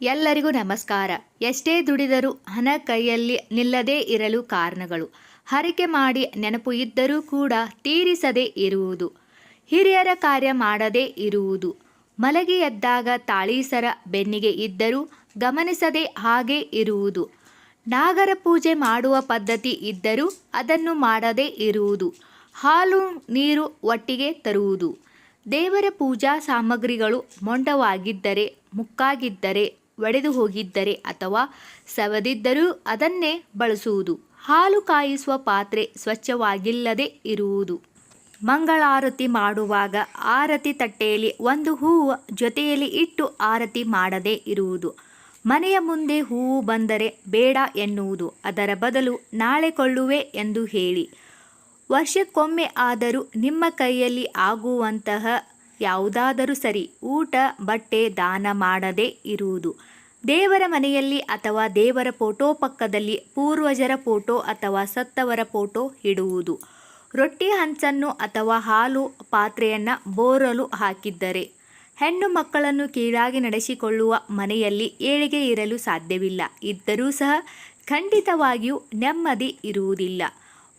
ಎಲ್ಲರಿಗೂ ನಮಸ್ಕಾರ. ಎಷ್ಟೇ ದುಡಿದರೂ ಹಣ ಕೈಯಲ್ಲಿ ನಿಲ್ಲದೇ ಇರಲು ಕಾರಣಗಳು. ಹರಿಕೆ ಮಾಡಿ ನೆನಪು ಇದ್ದರೂ ಕೂಡ ತೀರಿಸದೇ ಇರುವುದು. ಹಿರಿಯರ ಕಾರ್ಯ ಮಾಡದೇ ಇರುವುದು. ಮಲಗಿ ಎದ್ದಾಗ ತಾಳೀಸರ ಬೆನ್ನಿಗೆ ಇದ್ದರೂ ಗಮನಿಸದೆ ಹಾಗೆ ಇರುವುದು. ನಾಗರ ಪೂಜೆ ಮಾಡುವ ಪದ್ಧತಿ ಇದ್ದರೂ ಅದನ್ನು ಮಾಡದೇ ಇರುವುದು. ಹಾಲು ನೀರು ಒಟ್ಟಿಗೆ ತರುವುದು. ದೇವರ ಪೂಜಾ ಸಾಮಗ್ರಿಗಳು ಮೊಂಡವಾಗಿದ್ದರೆ, ಮುಕ್ಕಾಗಿದ್ದರೆ ಒಡೆದು ಹೋಗಿದ್ದರೆ ಅಥವಾ ಸವದಿದ್ದರೂ ಅದನ್ನೇ ಬಳಸುವುದು. ಹಾಲು ಕಾಯಿಸುವ ಪಾತ್ರೆ ಸ್ವಚ್ಛವಾಗಿಲ್ಲದೆ ಇರುವುದು. ಮಂಗಳಾರತಿ ಮಾಡುವಾಗ ಆರತಿ ತಟ್ಟೆಯಲ್ಲಿ ಒಂದು ಹೂವು ಜೊತೆಯಲ್ಲಿ ಇಟ್ಟು ಆರತಿ ಮಾಡದೇ ಇರುವುದು. ಮನೆಯ ಮುಂದೆ ಹೂವು ಬಂದರೆ ಬೇಡ ಎನ್ನುವುದು. ಅದರ ಬದಲು ನಾಳೆ ಕೊಳ್ಳುವೆ ಎಂದು ಹೇಳಿ. ವರ್ಷಕ್ಕೊಮ್ಮೆ ಆದರೂ ನಿಮ್ಮ ಕೈಯಲ್ಲಿ ಆಗುವಂತಹ ಯಾವುದಾದರೂ ಸರಿ ಊಟ, ಬಟ್ಟೆ, ದಾನ ಮಾಡದೇ ಇರುವುದು. ದೇವರ ಮನೆಯಲ್ಲಿ ಅಥವಾ ದೇವರ ಫೋಟೋ ಪಕ್ಕದಲ್ಲಿ ಪೂರ್ವಜರ ಫೋಟೋ ಅಥವಾ ಸತ್ತವರ ಫೋಟೋ ಇಡುವುದು. ರೊಟ್ಟಿ ಹಂಚನ್ನು ಅಥವಾ ಹಾಲು ಪಾತ್ರೆಯನ್ನು ಬೋರಲು ಹಾಕಿದ್ದರೆ. ಹೆಣ್ಣು ಮಕ್ಕಳನ್ನು ಕೀಳಾಗಿ ನಡೆಸಿಕೊಳ್ಳುವ ಮನೆಯಲ್ಲಿ ಏಳಿಗೆ ಇರಲು ಸಾಧ್ಯವಿಲ್ಲ. ಇದ್ದರೂ ಸಹ ಖಂಡಿತವಾಗಿಯೂ ನೆಮ್ಮದಿ ಇರುವುದಿಲ್ಲ.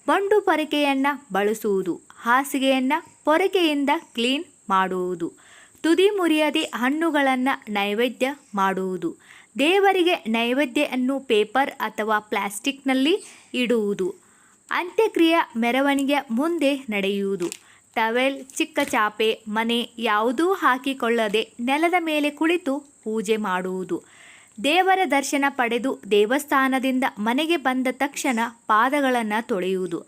ಬಂಡು ಪೊರಕೆಯನ್ನು ಬಳಸುವುದು. ಹಾಸಿಗೆಯನ್ನು ಪೊರಕೆಯಿಂದ ಕ್ಲೀನ್ ಮಾಡುವುದು. ತುದಿ ಮುರಿಯದೆ ಹಣ್ಣುಗಳನ್ನು ನೈವೇದ್ಯ ಮಾಡುವುದು. ದೇವರಿಗೆ ನೈವೇದ್ಯವನ್ನು ಪೇಪರ್ ಅಥವಾ ಪ್ಲಾಸ್ಟಿಕ್ನಲ್ಲಿ ಇಡುವುದು. ಅಂತ್ಯಕ್ರಿಯೆ ಮೆರವಣಿಗೆ ಮುಂದೆ ನಡೆಯುವುದು. ಟವೆಲ್, ಚಿಕ್ಕ ಚಾಪೆ, ಮನೆ ಯಾವುದೂ ಹಾಕಿಕೊಳ್ಳದೆ ನೆಲದ ಮೇಲೆ ಕುಳಿತು ಪೂಜೆ ಮಾಡುವುದು. ದೇವರ ದರ್ಶನ ಪಡೆದು ದೇವಸ್ಥಾನದಿಂದ ಮನೆಗೆ ಬಂದ ತಕ್ಷಣ ಪಾದಗಳನ್ನು ತೊಳೆಯುವುದು.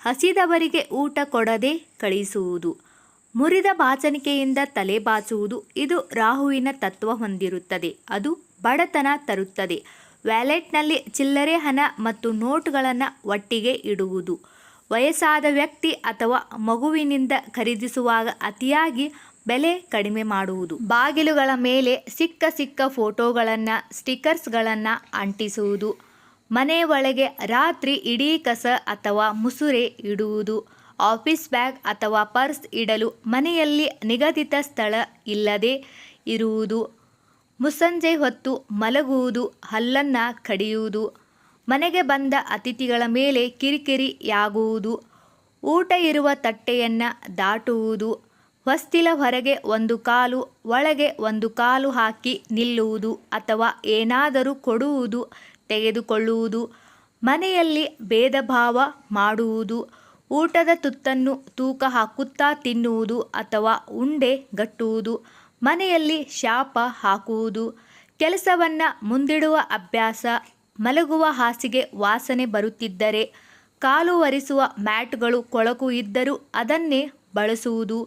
ಹಸಿದವರಿಗೆ ಊಟ ಕೊಡದೆ ಕಳಿಸುವುದು. ಮುರಿದ ಬಾಚಣಿಕೆಯಿಂದ ತಲೆ ಬಾಚುವುದು ಇದು ರಾಹುವಿನ ತತ್ವ ಹೊಂದಿರುತ್ತದೆ. ಅದು ಬಡತನ ತರುತ್ತದೆ. ವ್ಯಾಲೆಟ್ನಲ್ಲಿ ಚಿಲ್ಲರೆ ಹಣ ಮತ್ತು ನೋಟುಗಳನ್ನು ಒಟ್ಟಿಗೆ ಇಡುವುದು. ವಯಸ್ಸಾದ ವ್ಯಕ್ತಿ ಅಥವಾ ಮಗುವಿನಿಂದ ಖರೀದಿಸುವಾಗ ಅತಿಯಾಗಿ ಬೆಲೆ ಕಡಿಮೆ ಮಾಡುವುದು. ಬಾಗಿಲುಗಳ ಮೇಲೆ ಸಿಕ್ಕ ಸಿಕ್ಕ ಫೋಟೋಗಳನ್ನು ಸ್ಟಿಕ್ಕರ್ಸ್ಗಳನ್ನು ಅಂಟಿಸುವುದು. ಮನೆ ಒಳಗೆ ರಾತ್ರಿ ಇಡೀ ಕಸ ಅಥವಾ ಮುಸುರೆ ಇಡುವುದು, ಆಫೀಸ್ ಬ್ಯಾಗ್ ಅಥವಾ ಪರ್ಸ್ ಇಡಲು ಮನೆಯಲ್ಲಿ ನಿಗದಿತ ಸ್ಥಳ ಇಲ್ಲದೆ ಇರುವುದು ಮುಸ್ಸಂಜೆ ಹೊತ್ತು ಮಲಗುವುದು, ಹಲ್ಲನ್ನು ಕಡಿಯುವುದು, ಮನೆಗೆ ಬಂದ ಅತಿಥಿಗಳ ಮೇಲೆ ಕಿರಿಕಿರಿಯಾಗುವುದು, ಊಟ ಇರುವ ತಟ್ಟೆಯನ್ನು ದಾಟುವುದು, ಹೊಸ್ತಿಲ ಹೊರಗೆ ಒಂದು ಕಾಲು, ಒಳಗೆ ಒಂದು ಕಾಲು ಹಾಕಿ ನಿಲ್ಲುವುದು ಅಥವಾ ಏನಾದರೂ ಕೊಡುವುದು ತೆಗೆದುಕೊಳ್ಳುವುದು, ಮನೆಯಲ್ಲಿ ಭೇದ ಭಾವ ಮಾಡುವುದು, ಊಟದ ತುತ್ತನ್ನು ತೂಕ ಹಾಕುತ್ತಾ ತಿನ್ನುವುದು ಅಥವಾ ಉಂಡೆ ಗಟ್ಟುವುದು, ಮನೆಯಲ್ಲಿ ಶಾಪ ಹಾಕುವುದು, ಕೆಲಸವನ್ನು ಮುಂದಿಡುವ ಅಭ್ಯಾಸ, ಮಲಗುವ ಹಾಸಿಗೆ ವಾಸನೆ ಬರುತ್ತಿದ್ದರೆ, ಕಾಲು ಒರೆಸುವ ಮ್ಯಾಟ್ಗಳು ಕೊಳಕು ಇದ್ದರೂ ಅದನ್ನೇ ಬಳಸುವುದು,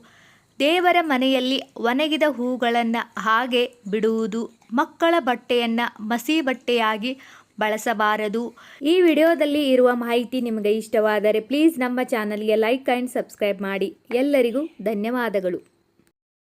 ದೇವರ ಮನೆಯಲ್ಲಿ ಒಣಗಿದ ಹೂಗಳನ್ನು ಹಾಗೆ ಬಿಡುವುದು, ಮಕ್ಕಳ ಬಟ್ಟೆಯನ್ನು ಮಸಿ ಬಟ್ಟೆಯಾಗಿ ಬಳಸಬಾರದು. ಈ ವಿಡಿಯೋದಲ್ಲಿ ಇರುವ ಮಾಹಿತಿ ನಿಮಗೆ ಇಷ್ಟವಾದರೆ ಪ್ಲೀಸ್ ನಮ್ಮ ಚಾನಲ್ಗೆ ಲೈಕ್ ಆ್ಯಂಡ್ ಸಬ್ಸ್ಕ್ರೈಬ್ ಮಾಡಿ. ಎಲ್ಲರಿಗೂ ಧನ್ಯವಾದಗಳು.